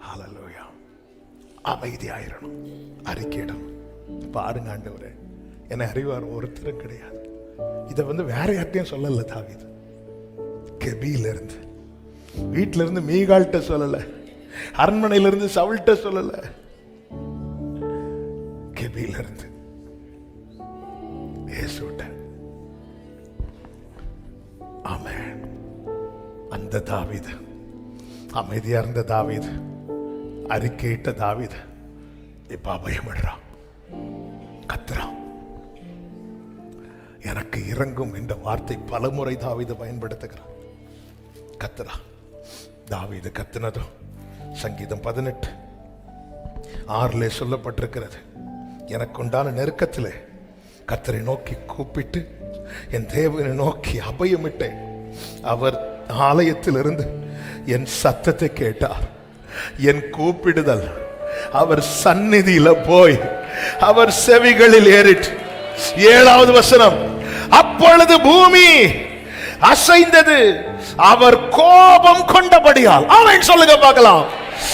ஹalleluya அமைதியாயிரணும். அறிக்கையிடணும். பாருங்க ஆண்டவரே. என்னை அறிவார் ஒருத்தரும் கிடையாது. இதை வந்து வேற யார்ட்டையும் சொல்லலை தாவீது. கெபியில இருந்து வீட்டில இருந்து மீகால்கிட்ட சொல்லலை. அரண்மனையில இருந்து சவுல்கிட்ட சொல்லலை. கெபியில இருந்து இயேசுட்ட. ஆமென். அந்த தாவீது. அமைதியா இருந்த தாவீது. அறிக்கையிட்ட தாவித. இப்ப அபயமிடுறான் கத்துறான் எனக்கு இறங்கும் என்ற வார்த்தை பலமுறை தாவித பயன்படுத்துகிறான். கத்துறான் தாவிது கத்துனதும் சங்கீதம் பதினெட்டு. ஆறிலே சொல்லப்பட்டிருக்கிறது எனக்கு உண்டான நெருக்கத்தில் கத்தரை நோக்கி கூப்பிட்டு என் தேவனை நோக்கி அபயமிட்டேன். அவர் ஆலயத்திலிருந்து என் சத்தத்தை கேட்டார். என் கூப்பிடுதல். அவர் சந்நிதியில போய் அவர் செவிகளில் ஏறிட்டு ஏழாவது வசனம் அப்பொழுது பூமி அசைந்தது அவர் கோபம் கொண்டபடியால். அவன் சொல்லுங்க பார்க்கலாம்.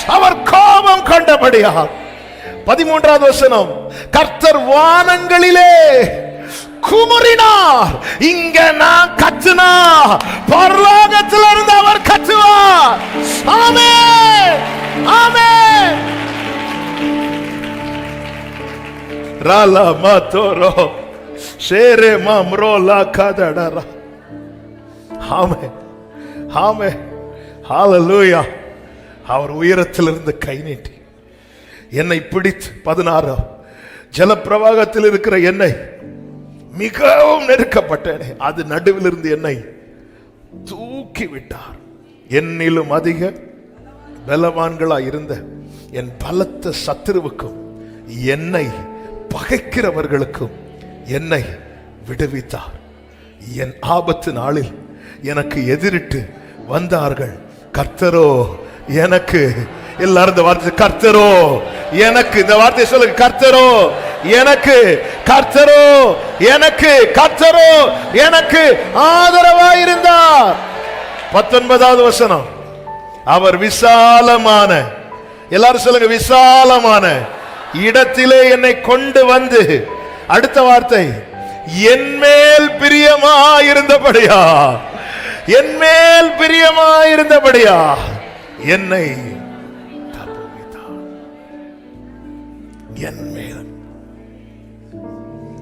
அவர் கோபம் கொண்டபடியால். பதிமூன்றாவது வசனம் கர்த்தர் வானங்களிலே குமுறினார். இங்க நான் கத்துனா பரலோகத்தில் இருந்து அவர் கத்துவார். ஆமே ஆமே ராலா மாத்தோரோ ஷேரே மாம்ரோ லா காதடரா ஆமே ஆமே ஹாலலூயா அவர் உயரத்திலிருந்து கை நீட்டி. என்னை பிடித்து பதினாறு. ஜலப்பிரவாகத்தில் இருக்கிற என்னை மிகவும் நெருக்கப்பட்டேனே. அது நடுவில் இருந்து என்னை தூக்கி விட்டார் என்னிலும் அதிக பலவான்களா இருந்த என் பலத்த சத்துருவுக்கும் என்னை பகைக்கிறவர்களுக்கும் என்னை விடுவித்தார். என் ஆபத்து நாளில் எனக்கு எதிரிட்டு வந்தார்கள். கர்த்தரோ எனக்கு எல்லாரும் இந்த வார்த்தை கர்த்தரோ எனக்கு இந்த வார்த்தையை சொல்லுங்க. கர்த்தரோ எனக்கு கர்த்தரோ எனக்கு கர்த்தரோ எனக்கு ஆதரவாயிருந்தார். பத்தொன்பதாவது வசனம். அவர் விசாலமான எல்லாரும் சொல்லுங்க விசாலமான இடத்திலே என்னை கொண்டு வந்து அடுத்த வார்த்தை என் மேல் பிரியமாயிருந்தபடியா? என் மேல் பிரியமாயிருந்தபடியா? என்னை தப்புவித்தார். என்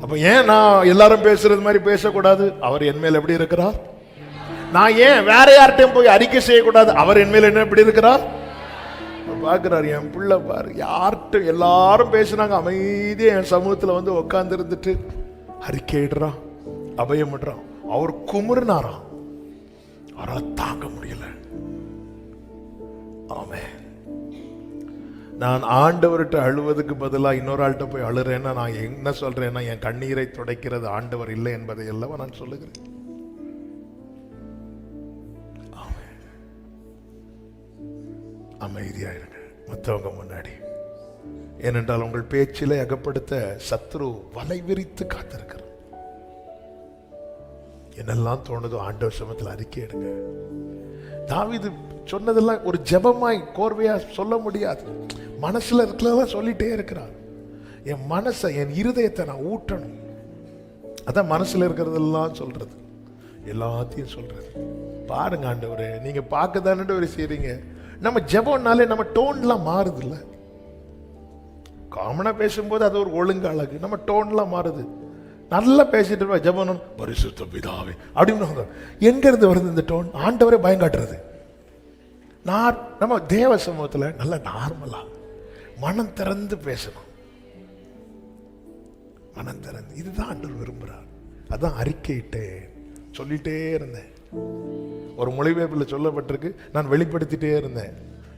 அப்போ ஏன் நான் எல்லாரும் பேசுறது மாதிரி பேசக்கூடாது? அவர் என் மேல் எப்படி இருக்கிறார்? நான் ஏன் வேற யார்கிட்டையும் போய் அறிக்கை செய்யக்கூடாது? அவர் என் மேல் என்ன எப்படி இருக்கிறார்? பார்க்குறாரு என் பிள்ளை பாரு யார்கிட்ட எல்லாரும் பேசுனாங்க அமைதியாக என் சமூகத்தில் வந்து உட்காந்துருந்துட்டு அறிக்கையிடுறான் அபயமிடுறான் அவர் குமுறினாராம் அவரால் தாங்க முடியல. ஆமே நான் ஆண்டவர்கிட்ட அழுவதுக்கு பதிலாக இன்னொரு ஆள்கிட்ட போய் அழுறேன்னா நான் என்ன சொல்கிறேன்னா என் கண்ணீரை துடைக்கிறது ஆண்டவர் இல்லை என்பதை அல்லவா நான் சொல்லுகிறேன். அமைதியாயிருங்க. இருங்க மற்றவங்க முன்னாடி. ஏனென்றால் உங்கள் பேச்சிலே அகப்படுத்த சத்ரு வலை விரித்து காத்திருக்கிறார். என்னெல்லாம் தோணுதோ ஆண்டவர் சமத்தில் அறிக்கை எடுங்க. தாவிது சொன்னதெல்லாம் ஒரு ஜெபமாய் கோர்வையாக சொல்ல முடியாது. மனசில் இருக்கிறதெல்லாம் சொல்லிட்டே இருக்கிறார். என் மனசை என் இருதயத்தை நான் ஊட்டணும். அதான் மனசில் இருக்கிறதெல்லாம் சொல்கிறது எல்லாத்தையும் சொல்கிறது பாருங்க ஆண்டவரே நீங்கள் பார்க்க தானே செய்கிறீங்க நம்ம ஜெபம்னாலே நம்ம டோன்லாம் மாறுது காமனாக பேசும்போது அது ஒரு ஒழுங்கு அழகு. நம்ம டோன்லாம் மாறுது. நல்லா பேசிட்டு இருப்பா ஜெபம் பரிசுத்த பிதாவே அப்படின்னு எங்கேருந்து வருது இந்த டோன் ஆண்டவரே பயங்காட்டுறது நான் நம்ம தேவ சமூகத்தில் நல்ல நார்மலாக மனம் திறந்து பேசணும். மனம் திறந்து. இதுதான் ஆண்டவர் விரும்புகிறார் அதான் அறிக்கையிட்டேன் சொல்லிட்டே இருந்தேன். ஒரு மொழிபெயர்ப்பில் சொல்லப்பட்டிருக்கு. நான் வெளிப்படுத்திட்டே இருந்தேன்.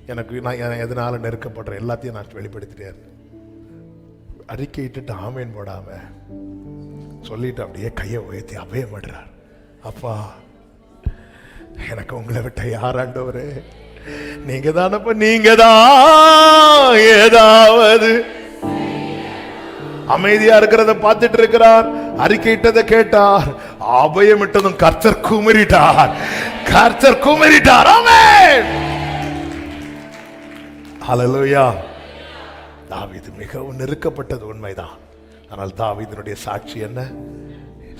எனக்கு நான் எதனால் எதனால நெருக்கப்படுறேன் எல்லாத்தையும் நான் வெளிப்படுத்திட்டே இருந்தேன். அறிக்கையிட்டுட்டு ஆமேன் போடாமல் சொல்லிட்டு அப்படியே கையை உயர்த்தி அபயப்படுறார். அப்பா எனக்கு உங்களை விட்ட யாராண்டவர் நீங்க தானப்ப நீங்க தான் ஏதாவது. அமைதியா இருக்கிறத பார்த்துட்டு இருக்கிறார். அறிக்கையிட்டதை கேட்டார். அபயமிட்டதும் கர்த்தர் குமரிட்டார். கர்த்தர் குமரிட்டார். ஆமென். தாவிது மிகவும் நெருக்கப்பட்டது உண்மைதான். ஆனால் தாவீதினுடைய சாட்சி என்ன?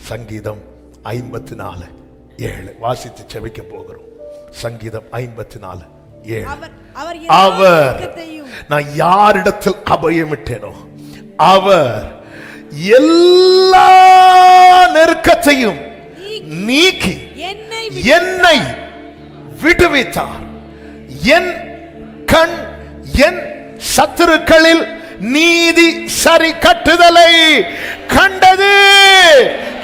சங்கீதம் ஐம்பத்தி நாலு ஏழு. வாசித்து செபிக்க போகிறோம். சங்கீதம் ஐம்பத்தி நாலு ஏழு. அவர் நான் யாரிடத்தில் அபயமிட்டேனோ அவர் எல்லா நெருக்கத்தையும் நீக்கி என்னை என்னை விடுவித்தார். என் கண் என் சத்துருக்களில் நீதி சரி கட்டுதலை கண்டது.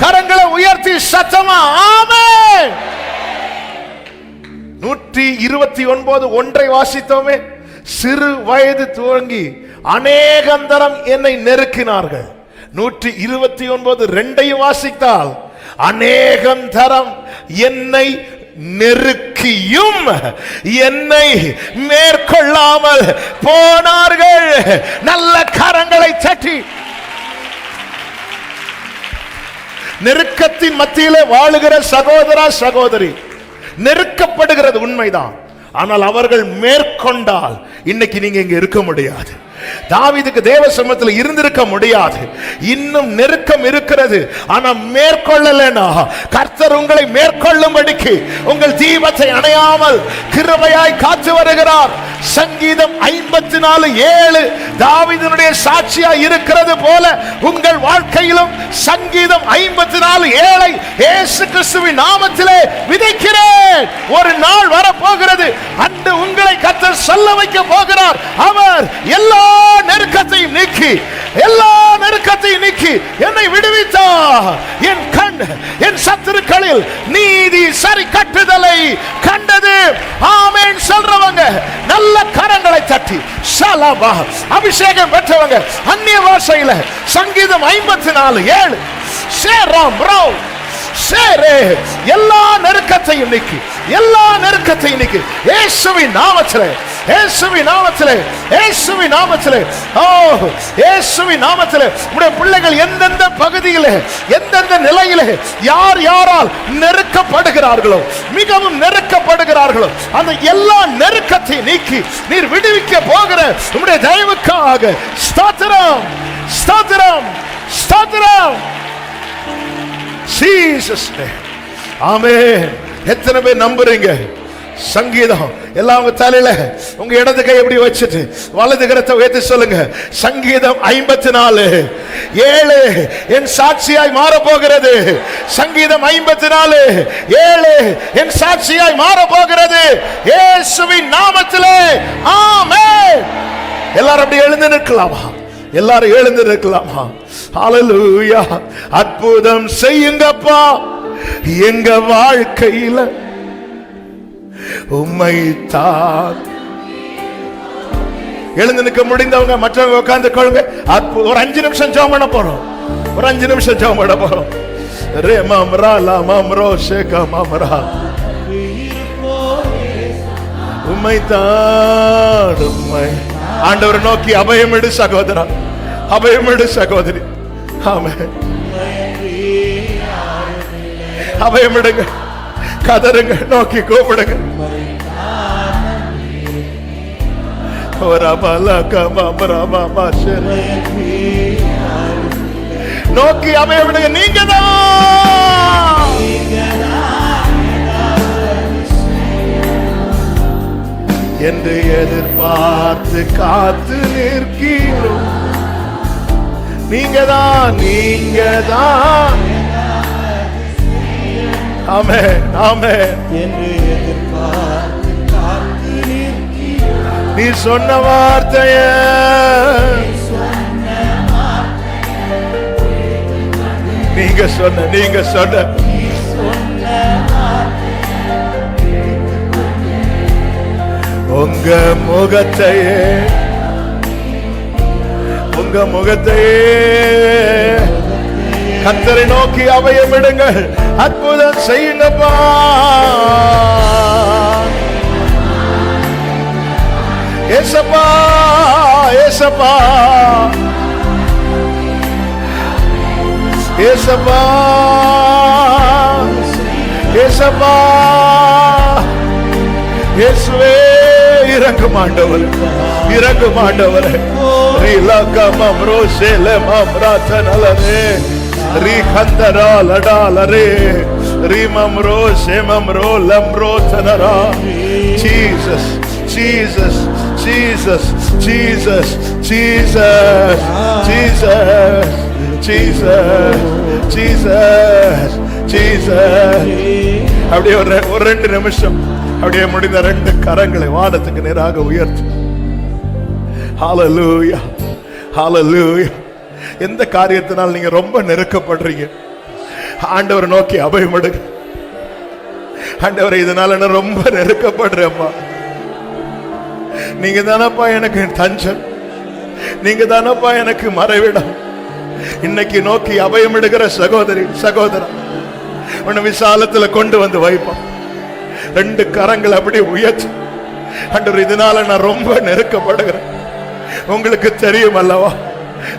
கரங்களை உயர்த்தி சத்தமா ஆமே நூற்றி இருபத்தி ஒன்பது ஒன்றை வாசித்தோமே சிறு வயது துவங்கி அநேகந்தரம் என்னை நெருக்கினார்கள். நூற்றி இருபத்தி ஒன்பது ரெண்டையும் வாசித்தால் அநேகம் தரம் என்னை நெருக்கியும் என்னை மேற்கொள்ளாமல் போனார்கள். நல்ல கரங்களை சட்டி நெருக்கத்தின் மத்தியில வாழுகிற சகோதரா சகோதரி நெருக்கப்படுகிறது உண்மைதான். ஆனால் அவர்கள் மேற்கொண்டால் இன்னைக்கு நீங்க இங்க இருக்க முடியாது. தாவிதுக்கு தேவ சமூகத்தில் இருந்திருக்க முடியாது. இன்னும் நெருக்கம் இருக்கிறது. ஆனா மேற்கொள்ளலனா கர்த்தர் உங்களை மேற்கொள்ளும்படிக்கு உங்கள் தீபத்தை அணையாமல் கிருபையாய் காத்து வருகிறார். சங்கீதம் ஐம்பத்தி நாலு ஏழு தாவிதனுடைய சாட்சியா இருக்கிறது போல உங்கள் வாழ்க்கையிலும் சங்கீதம் ஐம்பத்தி நாலு ஏழை ஏசு கிறிஸ்துவின் நாமத்திலே விதைக்கிறேன். ஒரு நாள் வரப்போகிறது. அன்று உங்களை கத்தர் சொல்ல வைக்க போகிறார். அவர் எல்லா நெருக்கத்தையும் நீக்கி எல்லா நெருக்கத்தையும் நீக்கி என்னை விடுவித்தார். என் கண் என் சத்துருக்களில் நீதி சரி கட்டுதலை கண்டது. ஆமேன் சொல்றவங்க நல்ல கரங்களை தட்டி. ஷலபா. அபிஷேகம் பெற்றவங்க. அந்நிய பாஷையில சங்கீதம் ஐம்பத்தி நாலு ஏழு சேராம் ரோ. சேரே எல்லா நெருக்கத்தையும் நீக்கி. எல்லா நெருக்கத்தையும் நீக்கி. இயேசுவின் நாமத்திலே இயேசுவி நாமத்திலே இயேசுவி நாமத்திலே. ஓ இயேசுவி நாமத்திலே. உடைய பிள்ளைகள் எந்தெந்த பகுதியிலே எந்தெந்த நிலையிலே யார் யாரால் நெருக்கப்படுகிறார்களோ மிகவும் நெருக்கப்படுகிறார்களோ அந்த எல்லா நெருக்கத்தை நீக்கி நீர் விடுவிக்க போகிற உடைய தயவுக்காக ஸ்தோத்திரம் ஸ்தோத்திரம் ஸ்தோத்திரம். ஜீசஸ் ஆமே எத்தனை பேர் நம்புறீங்க? சங்கீதம். எல்லாம் உங்க தலையில. உங்க இடது கை எப்படி வச்சுட்டு? வலது கரத்தை உயர்த்தி சொல்லுங்க. சங்கீதம் ஐம்பத்தி நாலு ஏழு என் சாட்சியாய் மாற போகிறது சங்கீதம் ஐம்பத்தி நாலு ஏழு என் சாட்சியாய் மாற போகிறது ஏசுவின் நாமத்திலே. ஆமே எல்லாரும் அப்படி எழுந்து நிற்கலாமா? எல்லாரும் எழுந்து நிற்கலாமா? அலலூயா அற்புதம் செய்யுங்கப்பா. எங்க வாழ்க்கையில உம்மை தான். எழுந்து நிற்க முடிந்தவங்க மற்றவங்க உட்கார்ந்து கொள்ளுங்க. ஒரு அஞ்சு நிமிஷம் ஜோம் பண்ண போறோம். ஒரு அஞ்சு நிமிஷம் ஜோம் பண்ண போறோம். ரே மாம்ரா லா மாம்ரோ ஷேகா மாம்ரா உம்மை தான் உம்மை. ஆண்டவர் நோக்கி அபயமிடு சகோதரா. அபயமிடு சகோதரி. ஆமே அபயமிடுங்க கதறுங்க நோக்கி கூப்பிடுங்க. நோக்கி அமைய விடுங்க நீங்க தான் என்று எதிர்பார்த்து காத்து நிற்கிறோம். நீங்க தான் நீங்க தான் ஆமே ஆமே என்று எதிர்பார்த்து. நீ சொன்ன வார்த்தைய. நீங்க சொன்ன நீங்க சொன்ன. உங்க முகத்தையே உங்க முகத்தையே. கத்தரை நோக்கி அவையமிடுங்கள் அற்புதம் செய்யுங்கப்பா. ஏசப்பா ஏசப்பா. ஏசப்பா ஏசப்பா. இயேசுவே இறங்கும் ஆண்டவர் இறங்கும் ஆண்டவர். ரீலாகமம் ரோஷேல மம்ராத்தனலரே ரீ கந்தரா రీఖందరా లడాలరే రీమమ్రో శేమమ్రో లమ్రో చనరా Jesus Jesus Jesus Jesus Jesus Jesus Jesus Jesus Jesus அப்படியே ஒரு ஒரு ரெண்டு நிமிஷம். அப்படியே முடிந்த ரெண்டு கரங்களை வானத்துக்கு நேராக உயர்த்து. ஹாலலூயா ஹாலலூயா எந்த காரியத்தினால் நீங்க ரொம்ப நெருக்கப்படுறீங்க? ஆண்டவர் நோக்கி அபயமிடுங்க ஆண்டவரை இதனால நான் ரொம்ப நெருக்கப்படுறேன்ப்பா நீங்க தானப்பா எனக்கு தஞ்சம். நீங்க தானப்பா எனக்கு மறைவிடம். இன்னைக்கு நோக்கி அபயம் எடுக்கிற சகோதரி சகோதரன் உன்னை விசாலத்துல கொண்டு வந்து வைப்பான் ரெண்டு கரங்கள் அப்படி உயர்த்து. ஆண்டவர் இதனால நான் ரொம்ப நெருக்கப்படுகிறேன். உங்களுக்கு தெரியும் அல்லவா?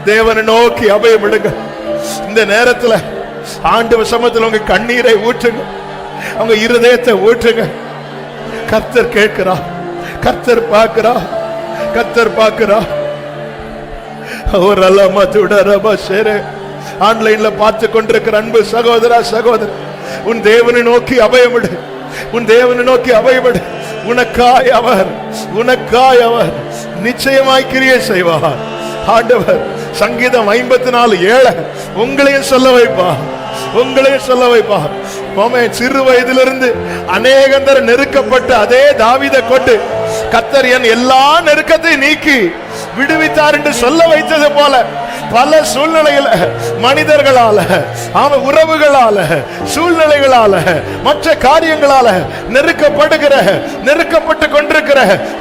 தேவனை நோக்கி அபயம் விடுங்க இந்த நேரத்துல ஆண்டு சமத்துல உங்க கண்ணீரை ஊற்றுங்க. அவங்க இருதயத்தை ஊற்றுங்க. கர்த்தர் கேட்கிறா. கர்த்தர் பார்க்கிறா. கர்த்தர் பார்க்கிறா. ஒரு அலமா துடரபா சேரே ஆன்லைன்ல பார்த்து கொண்டிருக்கிற அன்பு சகோதரா சகோதரர் உன் தேவனை நோக்கி அபயமிடு உன் தேவனை நோக்கி அபயமிடு உனக்காய் அவர். உனக்காய் அவர். நிச்சயமாய் கிரியை செய்வார். ஆண்டவர் சங்கீதம் ஐம்பத்தி நாலு ஏழை. உங்களையும் சொல்ல வைப்பா. உங்களையும் சொல்ல வைப்பா. மாமே சிறு வயதிலிருந்து அநேகந்தர நெருக்கப்பட்ட அதே தாவிதை கொண்டு கத்தர் என் எல்லா நெருக்கத்தையும் நீக்கி விடுவித்தார் என்று சொல்ல வைத்தது போல பல சூழ்நிலையில மனிதர்களால அவன் உறவுகளால சூழ்நிலைகளால மற்ற காரியங்களால நெருக்கப்படுகிற நெருக்கப்பட்டு கொண்டிருக்கிற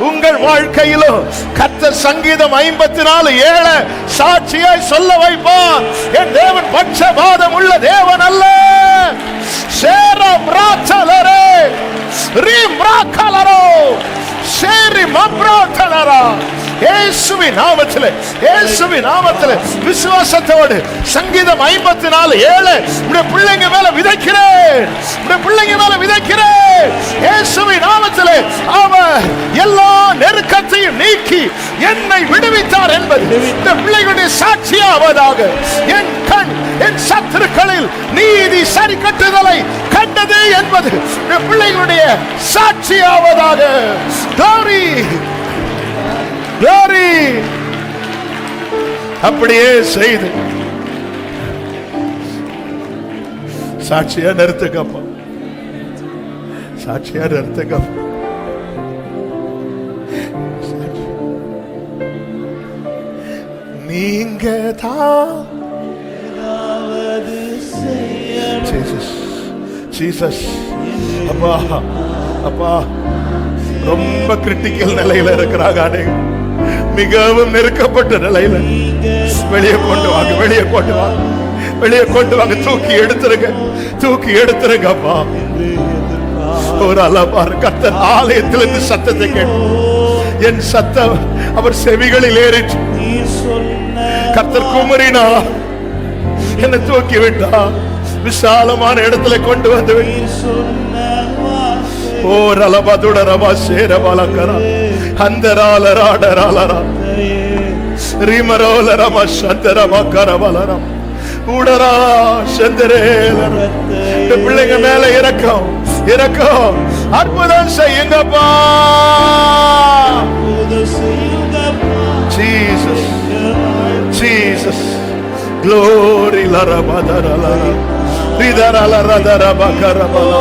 உங்கள் வாழ்க்கையிலும் கத்த சங்கீதம் ஐம்பத்தி நாலு ஏழை சாட்சியாய் சொல்ல வைப்பான் என் தேவன் பட்சபாதம் உள்ள தேவன் அல்ல. சேரம் ராச்சலரே ரீம் ராக்கலரோ சேரி மப்ராத்தனரா இயேசுவி நாமத்தில் இயேசுவி நாமத்தில் விசுவாசத்தோடு சங்கீதம் ஐம்பத்தி நாலு ஏழு உடைய பிள்ளைங்க மேல விதைக்கிறேன் உடைய பிள்ளைங்க மேல விதைக்கிறேன் இயேசுவி நாமத்தில் அவர் எல்லா நெருக்கத்தையும் நீக்கி என்னை விடுவித்தார் என்பது இந்த பிள்ளைகளுடைய சாட்சியாவதாக என் கண் என் சத்துருக்களில் நீதி சரி கட்டுதலை கண்டது என்பது இந்த பிள்ளைகளுடைய சாட்சியாவதாக. glory அப்படியே செய்து. சாட்சியா நிறுத்துக்கப்பா. சாட்சியா நிறுத்துக்கப்பா. நீங்க தான் ஜீசஸ் அப்பா அப்பா. ரொம்ப கிரிட்டிக்கல் நிலையில இருக்கிறாங்க அநேகம் மிகவும் நெருக்கப்பட்ட நிலையில வெளியே கொண்டு வாங்க வெளியே கொண்டு வாங்க. வெளியே கொண்டு வாங்க தூக்கி எடுத்துருங்க தூக்கி எடுத்துருங்க அப்பா. ஒரு அலபார் கத்தர் ஆலயத்திலிருந்து சத்தத்தை கேட்டு. என் சத்தம் அவர் செவிகளில் ஏறிச்சு கத்தர் குமரினா என்னை தூக்கி விட்டா விசாலமான இடத்துல கொண்டு வந்து ஓ ரலபதுட ரபா சேரபாலக்கரா ஹந்தராலராடராலரா ரீமரோலரம சந்தரமா கரவலரம் உடரா சந்தரேலர இந்த பிள்ளைங்க மேல இறக்கம் இறக்கம் அற்புதம் செய்யுங்கப்பா. Jesus Jesus. க்ளோரி லரமதரலரா ரிதரலரதரபகரபலரா.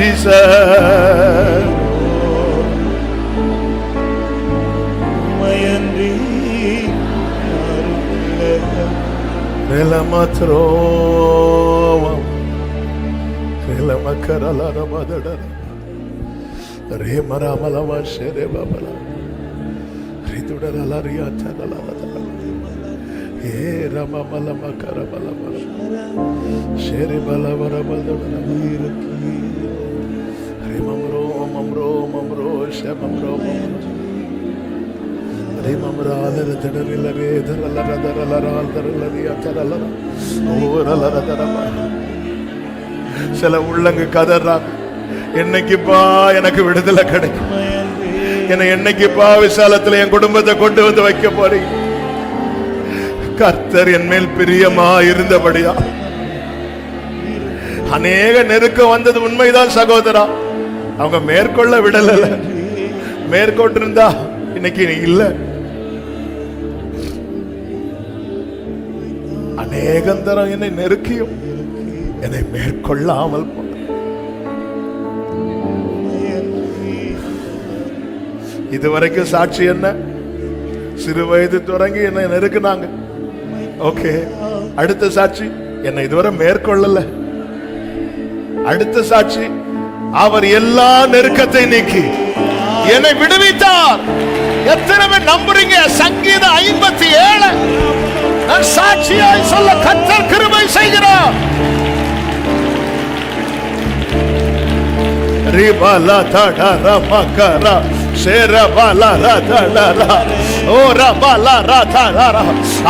she said. Relama trova, relama karala ramadadara, rema ramala vashere babala, ridudara lariyata lalala, e ramamala makara balabala, shere balabala balabala. ஓரலர தரமா சில உள்ளங்க கதறாங்க என்னைக்குப்பா எனக்கு விடுதலை கிடைக்கும். என்னை என்னைக்குப்பா விசாலத்துல என் குடும்பத்தை கொண்டு வந்து வைக்க போறீங்க. கர்த்தர் என் மேல் பிரியமா இருந்தபடியா. அநேக நெருக்கம் வந்தது உண்மைதான் சகோதரா. அவங்க மேற்கொள்ள விடலை மேற்கொண்டிருந்தா இன்னைக்கு நீ இல்ல. அநேகந்தரம் என்னை நெருக்கியும். என்னை மேற்கொள்ளாமல் இதுவரைக்கும் சாட்சி என்ன? சிறு வயது தொடங்கி என்னை நெருக்குனாங்க. ஓகே அடுத்த சாட்சி என்னை இதுவரை மேற்கொள்ளல. அடுத்த சாட்சி அவர் எல்லா நெருக்கத்தை நீக்கி. என்னை விடுவித்தார். எத்தனை பேர் நம்புறீங்க? சங்கீதம் ஐம்பத்தி ஏழு நான் சாட்சியாய் சொல்ல கத்தர் கிருபை செய்கிறார். ரிபல தடர மகர சேரபல ரதடர ஓ ரபல ரதடர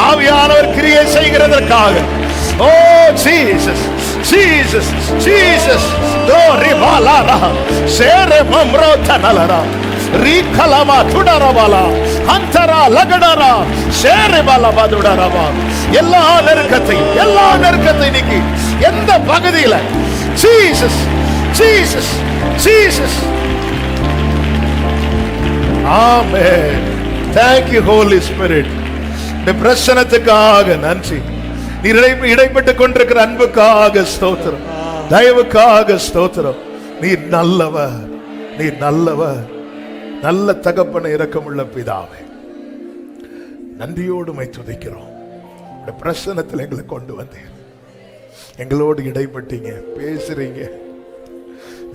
ஆவியானவர் கிரியை செய்கிறதற்காக. Oh Jesus Jesus Jesus. தோ ரிபல ர. சேர மம்ரோ தனலர ரீகலமா துடரபல அந்தரா லகடர சேரபல பதுடரப எல்லா நெருக்கத்தையும் எல்லா நெருக்கத்தை நீக்கி எந்த பகுதியில Jesus Jesus Jesus amen thank you Holy Spirit இந்த பிரசனத்துக்காக நன்றி. நீ இடை இடைப்பட்டு கொண்டிருக்கிற அன்புக்காக ஸ்தோத்திரம். தயவுக்காக ஸ்தோத்திரம். நீ நல்லவர் நீ நல்லவர். நல்ல தகப்பன இரக்கமுள்ள பிதாவே நன்றியோடு மை துதிக்கிறோம். இந்த பிரசனத்தில் எங்களை கொண்டு வந்தீர். எங்களோடு இடைப்பட்டீங்க பேசுறீங்க.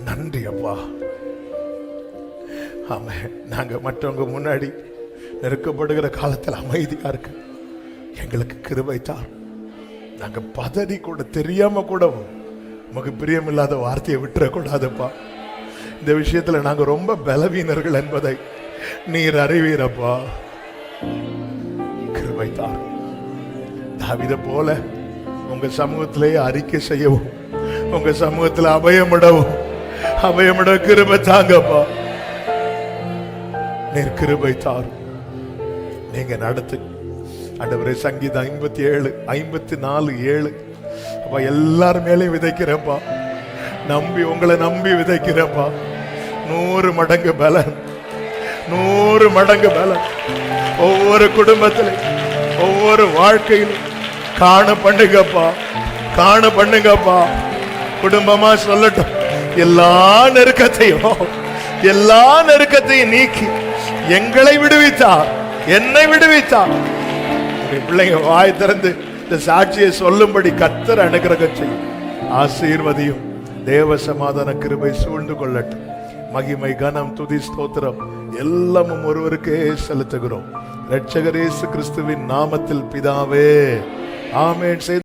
நன்றி அப்பா. ஆமா நாங்க மற்றவங்க முன்னாடி நெருக்கப்படுகிற காலத்தில் அமைதியா இருக்கு. எங்களுக்கு கிருபை தார் நாங்க பதறி கூட தெரியாம கூட உமக்கு பிரியமில்லாத வார்த்தையை விட்டுறக்கூடாதுப்பா. இந்த விஷயத்துல நாங்க ரொம்ப பலவீனர்கள் என்பதை நீர் அறிவீரப்பா. கிருபை தார் தாவித போல உங்க சமூகத்திலேயே அறிக்கை செய்யவும் உங்க சமூகத்தில் அபயமிடவும் அபயமிட கிருபை தாங்கப்பா. நீர் கிருபை தாரும். நீங்க நடத்து. ஆண்டவரே சங்கீதம் ஐம்பத்தி ஏழு ஐம்பத்தி நாலு ஏழு. அப்பா எல்லார் மேலேயும் விதைக்கிறப்பா நம்பி உங்களை நம்பி விதைக்கிறப்பா நூறு மடங்கு பலன். நூறு மடங்கு பலன். ஒவ்வொரு குடும்பத்திலும் ஒவ்வொரு வாழ்க்கையிலும் காண பண்ணுங்கப்பா காண பண்ணுங்கப்பா. குடும்பமா சொல்லட்டும். எல்லா நெருக்கத்தையும் எல்லா நெருக்கத்தையும் நீக்கி எங்களை விடுவித்தார். என்னை விடுவித்தார். பிள்ளைங்க வாய் திறந்து இந்த சாட்சியை சொல்லும்படி கத்தர் அனுகிரகம் செய்யும். ஆசீர்வதியும் தேவ சமாதான கிருபை சூழ்ந்து கொள்ளட்டும். மகிமை கனம் துதி ஸ்தோத்திரம் எல்லாமும் ஒருவருக்கே செலுத்துகிறோம். இரட்சகரேசு கிறிஸ்துவின் நாமத்தில் பிதாவே ஆமேன். செய்து